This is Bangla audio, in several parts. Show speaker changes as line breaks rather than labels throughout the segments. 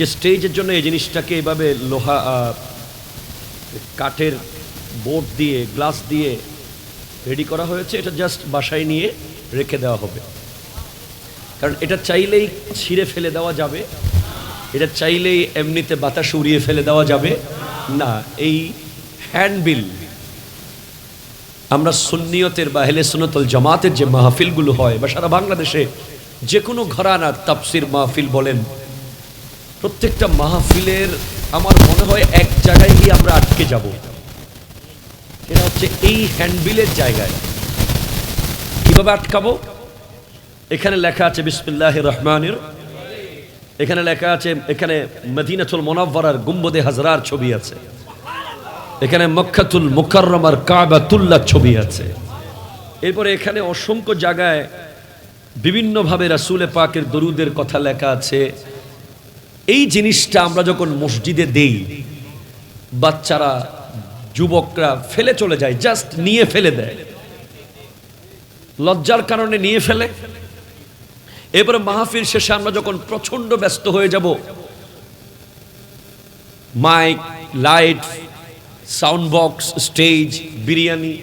যে স্টেজের জন্য এই জিনিসটাকে এভাবে লোহা কাঠের বোর্ড দিয়ে, গ্লাস দিয়ে রেডি করা হয়েছে, এটা জাস্ট বাসায় নিয়ে রেখে দেওয়া হবে। কারণ এটা চাইলেই ছিঁড়ে ফেলে দেওয়া যাবে, এটা চাইলেই এমনিতে বাতাস উড়িয়ে ফেলে দেওয়া যাবে। না, এই হ্যান্ডবিল, আমরা সুন্নিয়তের বা হেলে সুনতল জামাতের যে মাহফিলগুলো হয় বা সারা বাংলাদেশে যে কোনো ঘরানার তাফসির মাহফিল বলেন প্রত্যেকটা মাহফিলের আমার মনে হয় এক জায়গায় গিয়ে আমরা আটকে যাব। এটা হচ্ছে এই হ্যান্ডবিলের জায়গায়। কীভাবে আটকাবো? এখানে লেখা আছে বিসমুল্লাহ রহমানের এখানে লেখা আছে, এখানে মদিনাতুল মোনাব্বরার গুম্বদে হাজরার ছবি আছে। এখানে মক্কাতুল মুকাররমার কাবাতুল্লাহ ছবি আছে। এরপরে এখানে অসংখ্য জায়গায় বিভিন্নভাবে রাসূলে পাকের দরুদের কথা লেখা আছে। এই জিনিসটা আমরা যখন মসজিদে দেই, বাচ্চারা, যুবকরা ফেলে চলে যায় জাস্ট নিয়ে ফেলে দেয়। লজ্জার কারণে নিয়ে ফেলে। এরপরে মাহফিল শেষে আমরা যখন প্রচণ্ড ব্যস্ত হয়ে যাব mike light sound box stage biryani,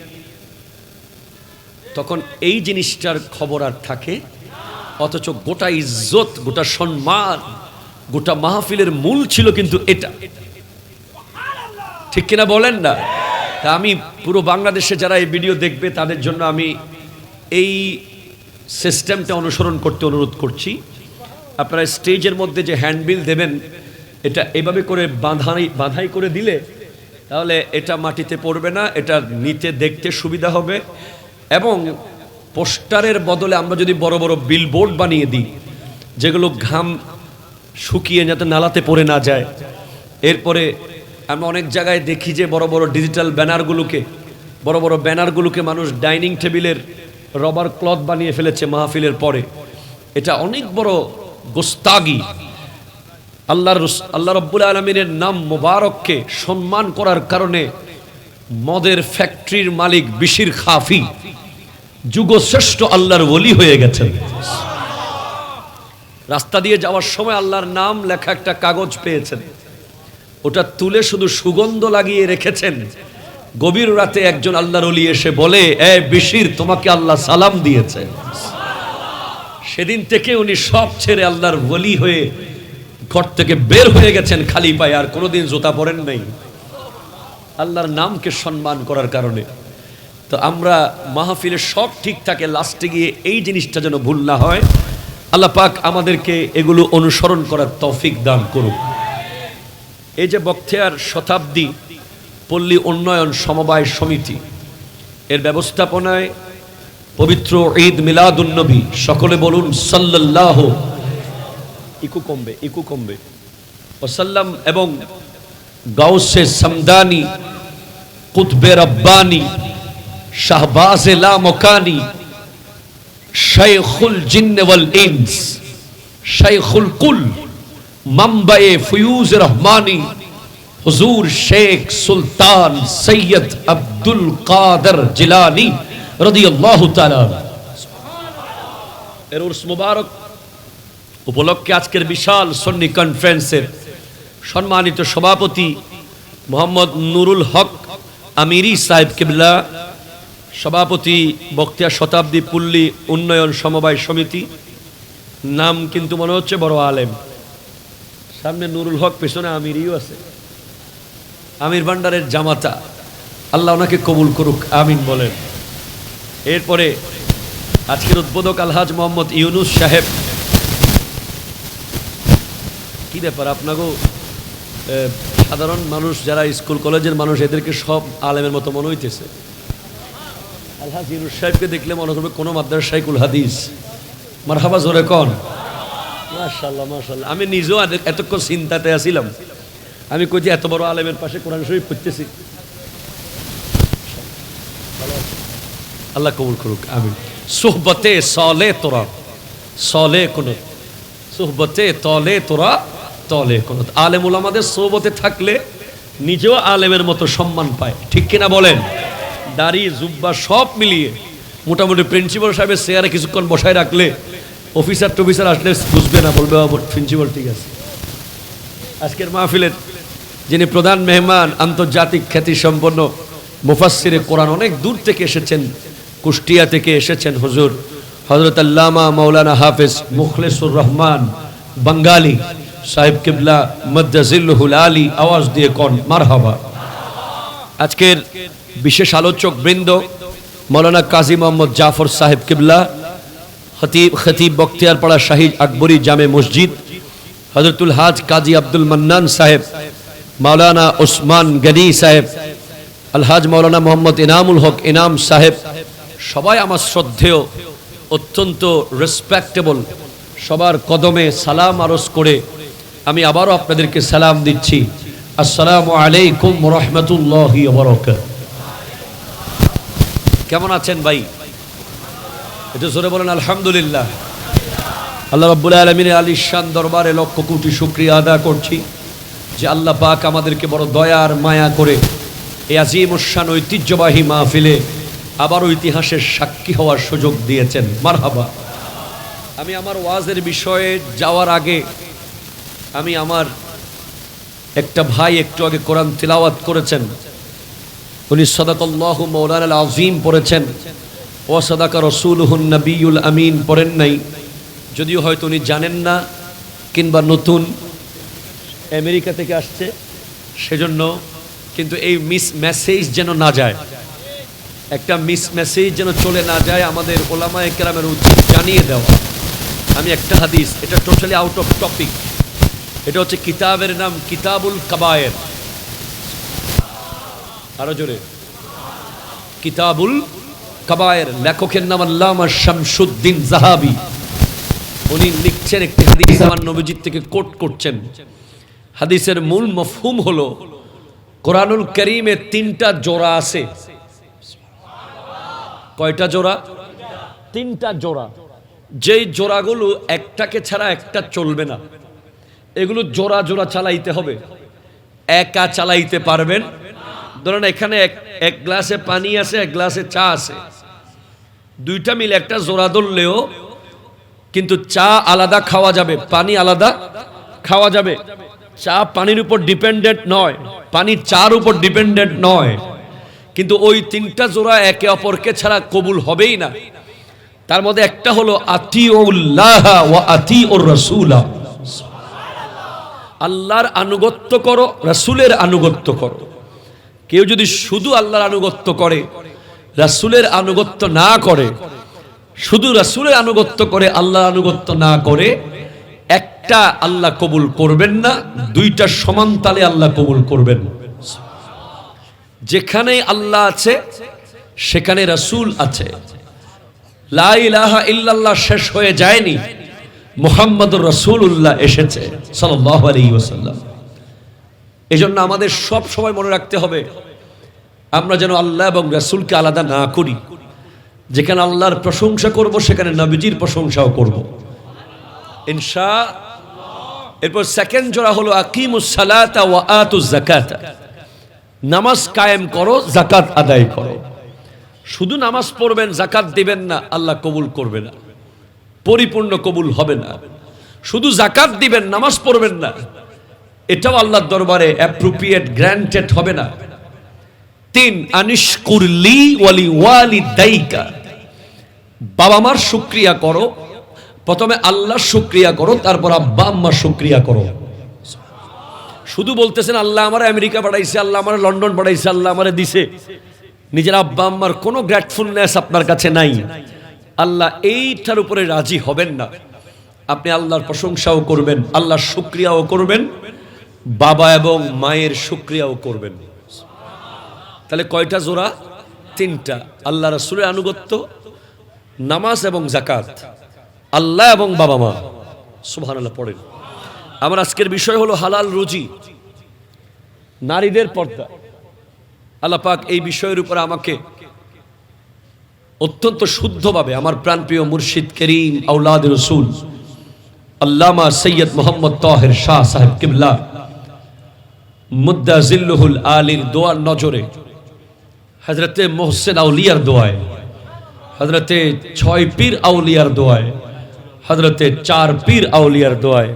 তখন এই জিনিসটার খবর আর থাকে, অথচ গোটা ইজ্জত, গোটা সম্মান গোটা মাহফিলের মূল ছিল কিন্তু এটা। ঠিক কিনা বলেন না? তা আমি পুরো বাংলাদেশে যারা এই ভিডিও দেখবে, তাদের জন্য আমি এই সিস্টেমটা অনুসরণ করতে অনুরোধ করছি। আপনারা স্টেজের মধ্যে যে হ্যান্ডবিল দেবেন, এটা এভাবে করে বাঁধাই বাঁধাই করে দিলে, তাহলে এটা মাটিতে পড়বে না, এটা নিতে দেখতে সুবিধা হবে। এবং পোস্টারের বদলে আমরা যদি বড় বড় বিলবোর্ড বানিয়ে দিই, যেগুলো ঘাম শুকিয়ে যাতে নালাতে পড়ে না যায়। এরপরে আমরা অনেক জায়গায় দেখি যে বড় বড় ডিজিটাল ব্যানারগুলোকে, বড় বড় ব্যানারগুলোকে মানুষ ডাইনিং টেবিলের রবার ক্লথ বানিয়ে ফেলেছে মাহফিলের পরে। এটা অনেক বড় গোস্তাগি। আল্লাহর আল্লাহ রব্বুল আলমিনের নাম মোবারককে সম্মান করার কারণে মদের ফ্যাক্টরির মালিক বিশির খাফি, যুগশ্রেষ্ঠ আল্লাহর বলি হয়ে গেছেন। রাস্তা দিয়ে যাওয়ার সময় আল্লাহর নাম লেখা একটা কাগজ পেয়েছেন। ওটা তুলে শুধু সুগন্ধ লাগিয়ে রেখেছেন। গভীর রাতে একজন আল্লাহর অলি এসে বলে, এ বিশির, তোমাকে আল্লাহ সালাম দিয়েছে। সেদিন থেকে উনি সব ছেড়ে আল্লাহর ওলি হয়ে ঘর থেকে বের হয়ে গেছেন খালি পায়ে, আর কোনোদিন জুতা পরেন নাই। আল্লাহর নামকে সম্মান করার কারণে। তো আমরা মাহফিলে সব ঠিক থাকে, লাস্টে গিয়ে এই জিনিসটা যেন ভুল না হয়। আল্লাহ পাক আমাদেরকে এগুলো অনুসরণ করার তৌফিক দান করুক। এই যে বক্তিয়ার শতাব্দী পল্লী উন্নয়ন সমবায় সমিতি, এর ব্যবস্থাপনায় পবিত্র ঈদ মিলাদুন্নবী সকলে বলুন সাল্লাল্লাহু, ইকু কমবে ইকু কমবে। ওসাল্লাম এবং গাউসে সামদানি, কুতবে রব্বানি, শাহবাজ লা মকানি শাইখুল জিন্ন ওয়াল ইনস, শাইখুল কুল, মামবায়ে ফুয়ুজ রহমানি, হুজুর শেখ সুলতান সৈয়দ আব্দুল কাদের জিলানি রাদিয়াল্লাহু তাআলা এর উর্স মুবারক উপলক্ষে আজকের বিশাল সন্নি কনফারেন্সের সম্মানিত সভাপতি মোহাম্মদ নুরুল হক আমিরি সাহেব কেবলা সভাপতি বক্তিয়া শতাব্দী পুল্লী উন্নয়ন সমবায় সমিতি। নাম কিন্তু মনে হচ্ছে বড় আলেম। সামনে নুরুল হক, পেছনে আমিরিও আছে। আমির ভান্ডারের জামাতা। আল্লাহ ওনাকে কবুল করুক, আমিন বলেন। এরপরে আজকের উদ্বোধক আলহাজ মোহাম্মদ ইউনুস সাহেব। কি ব্যাপার আপনাকেও সাধারণ মানুষ যারা স্কুল কলেজের মানুষ, এদেরকে সব আলেমের মতো মনে হইতেছে? ইউনুস সাহেবকে দেখলে মনে করবে কোনো মাদ্রাস শাইকুল হাদিস। মার হাবা জোরে কন। আমি নিজেও এতক্ষণ চিন্তাতে আছিলাম। আমি কইছি এত বড় আলেমের পাশে কোরআন শরীফ পড়তেছি। আল্লাহ কবুল করুক, আমিন। সোহবতে সলে তোরা, সলে কোন সোহবতে তলে তোরা, তলে কোন আলেমুল আমাদের সোহবতে থাকলে নিজেও আলেমের মতো সম্মান পায়। ঠিক কিনা বলেন? দাড়ি, জুব্বা সব মিলিয়ে মোটামুটি প্রিন্সিপাল সাহেবের চেয়ারে কিছুক্ষণ বসায় রাখলে অফিসার টফিসার আসলে বুঝবে না, বলবে প্রিন্সিপাল ঠিক আছে। আজকের মাহফিলের যিনি প্রধান মেহমান, আন্তর্জাতিক খ্যাতি সম্পন্ন মুফাসিরে কোরআন অনেক দূর থেকে এসেছেন, কুষ্টিয়া থেকে এসেছেন হুজুর হজরত আল্লামা মৌলানা হাফিজ মুখলেসুর রহমান, বাঙ্গালি সাহেব কিবলা মদ্দাজিল্লুহুল আলী, আওয়াজ দিয়ে কন, মারহাবা। আজকের বিশেষ আলোচক বৃন্দ, মৌলানা কাজী মোহাম্মদ জাফর সাহেব কিবলা, খতিব খতিব বখতিয়ারপাড়া শাহিদ আকবরী জামে মসজিদ হজরতুল হাজ কাজী আব্দুল মান্নান সাহেব, মাওলানা ওসমান গনি সাহেব আলহাজ মাওলানা মোহাম্মদ ইনামুল হক ইনাম সাহেব, সবাই আমার শ্রদ্ধেয়, অত্যন্ত রেসপেক্টেবল সবার কদমে সালাম আরজ করে আমি আবারও আপনাদেরকে সালাম দিচ্ছি। আসসালামু আলাইকুম রহমতুল্লাহ কেমন আছেন ভাই? এটা জোরে বলেন, আলহামদুলিল্লাহ। আল্লাহ রাব্বুল আলমিনের আলিশান দরবারে লক্ষ কোটি শুক্রিয়া আদা করছি যে আল্লাহ পাক আমাদেরকে বড় দয়ার মায়া করে এই আজিম উসান ঐতিহ্যবাহী মাহফিলে আবারও ইতিহাসের সাক্ষী হওয়ার সুযোগ দিয়েছেন। মারহাবা। আমি আমার ওয়াজের বিষয়ে যাওয়ার আগে আমি আমার একটা ভাই একটু আগে কোরআন তিলাওয়াত করেছেন। উনি সদাকল্লাহ মৌলান আল আজিম পড়েছেন। ও সদাকা রসুলহুন নবীল আমিন পড়েন নাই। যদিও হয়তো উনি জানেন না কিংবা নতুন আমেরিকা থেকে আসছে, সেজন্য কিন্তু এই মিস মেসেজ যেন না যায়। একটা মিস মেসেজ যেন চলে না যায় আমাদের ওলামা একরামের উচিত জানিয়ে দেওয়া। আমি একটা হাদিস, এটা টোটালি আউট অফ টপিক এটা হচ্ছে কিতাবের নাম কিতাবুল কাবায়ের। আরও জোরে। কিতাবুল কাবায়ের লেখকের নাম আল্লামা শামসুদ্দিন জাহাবি। উনি লিখছেন একটি হাদিস, আমার নবীজির থেকে কোট করছেন। হাদিসের মূল মফহুম হলো, কোরআনুল করিমে তিনটা জোড়া আছে। কয়টা জোড়া? তিনটা জোড়া। যেই জোড়াগুলো একটাকে ছাড়া একটা চলবে না। এগুলো জোড়া জোড়া চালাইতে হবে। একা চালাইতে পারবেন। ধরেন এখানে এক এক গ্লাসে পানি আছে, এক গ্লাসে চা আছে। দুইটা মিলে একটা জোড়া ধরলেও কিন্তু চা আলাদা খাওয়া যাবে, পানি আলাদা খাওয়া যাবে। চা পানির উপর ডিপেন্ডেন্ট নয়, পানি চার উপর ডিপেন্ডেন্ট নয়। কিন্তু ওই তিনটা জোড়া একে অপরকে ছাড়া কবুল হবেই না। তার মধ্যে একটা হলো আতি আতি ও রসুলা। আল্লাহর আনুগত্য করো, রাসূলের আনুগত্য করো। কেউ যদি শুধু আল্লাহর আনুগত্য করে, রাসূলের আনুগত্য না করে, শুধু রাসূলের আনুগত্য করে, আল্লাহর আনুগত্য না করে, একটা আল্লাহ কবুল করবেন না, দুইটা সমান তালে আল্লাহ কবুল করবেন। যেখানে আল্লাহ আছে, সেখানে রাসূল আছে। লা ইলাহা ইল্লাল্লাহ শেষ হয়ে যায়নি, মুহাম্মদুর রাসূলুল্লাহ এসেছে, সাল্লাল্লাহু আলাইহি ওয়াসাল্লাম এজন্য আমাদের সব সময় মনে রাখতে হবে, আমরা যেন আল্লাহ এবং রাসূলকে আলাদা না করি। যেখানে আল্লাহর প্রশংসা করব, সেখানে নবীজির প্রশংসাও করব। ইনশা এরপর সেকেন্ড জোড়া হলো আকিমুস সালাতা ওয়া আতুজ যাকাতা। নামাজ কায়েম করো জাকাত আদায় করো। শুধু নামাজ পড়বেন জাকাত দিবেন না, আল্লাহ কবুল করবে না। পরিপূর্ণ কবুল হবে না। শুধু জাকাত দিবেন, নামাজ পড়বেন না। এটাও আল্লাহর দরবারে অ্যাপ্রোপ্রিয়েট গ্র্যান্টেড হবে না। তিন আনিশকুরলি ওয়ালি ওয়ালি দাইকা বাবা মার শুক্রিয়া করো, প্রথমে আল্লাহর শুক্রিয়া করো, তারপর আব্বা আম্মার শুক্রিয়া করো। শুধু বলতেছেন, আল্লাহ আমার আমেরিকা পাঠাইছে, আল্লাহ আমার লন্ডন পাঠাইছে, আল্লাহ আমার দিছে। নিজের আব্বা আম্মার কোনো গ্র্যাটফুলনেস আপনার কাছে নাই। আল্লাহ এইটার উপরে রাজি হবেন না। আপনি আল্লাহর প্রশংসাও করবেন, আল্লাহর শুক্রিয়াও করবেন। বাবা এবং মায়ের শুক্রিয়াও করবেন। তাহলে কয়টা জোড়া? তিনটা। আল্লাহ রসুলের আনুগত্য, নামাজ এবং জাকাত আল্লাহ এবং বাবা মা। আল্লাহ পড়েন। আমার আজকের বিষয় হলো হালাল রুজি। নারীদের পর্দা। আল্লাহ পাক এই বিষয়ের উপর আমাকে অত্যন্ত শুদ্ধভাবে আমার প্রাণপ্রিয় মুর্শিদ করিম আউলাদ রসুল আল্লামা সৈয়দ মোহাম্মদ তাহের শাহ সাহেব কিবলা মুদ্দা জিল্লুহুল আলীর দোয়ার নজরে। হজরতে মোহসেন আউলিয়ার দোয়ায় হজরতে ছয় পীর আউলিয়ার দোয়ায় হজরতে চার পীর আউলিয়ার দোয়ায়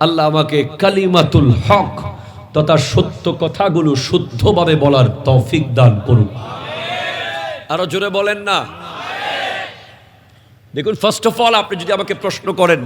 আল্লাহ আমাকে কালিমাতুল হক তথা সত্য কথাগুলো শুদ্ধভাবে বলার তৌফিক দান করুন। আরও জোরে বলেন না? দেখুন ফার্স্ট অফ অল আপনি যদি আমাকে প্রশ্ন করেন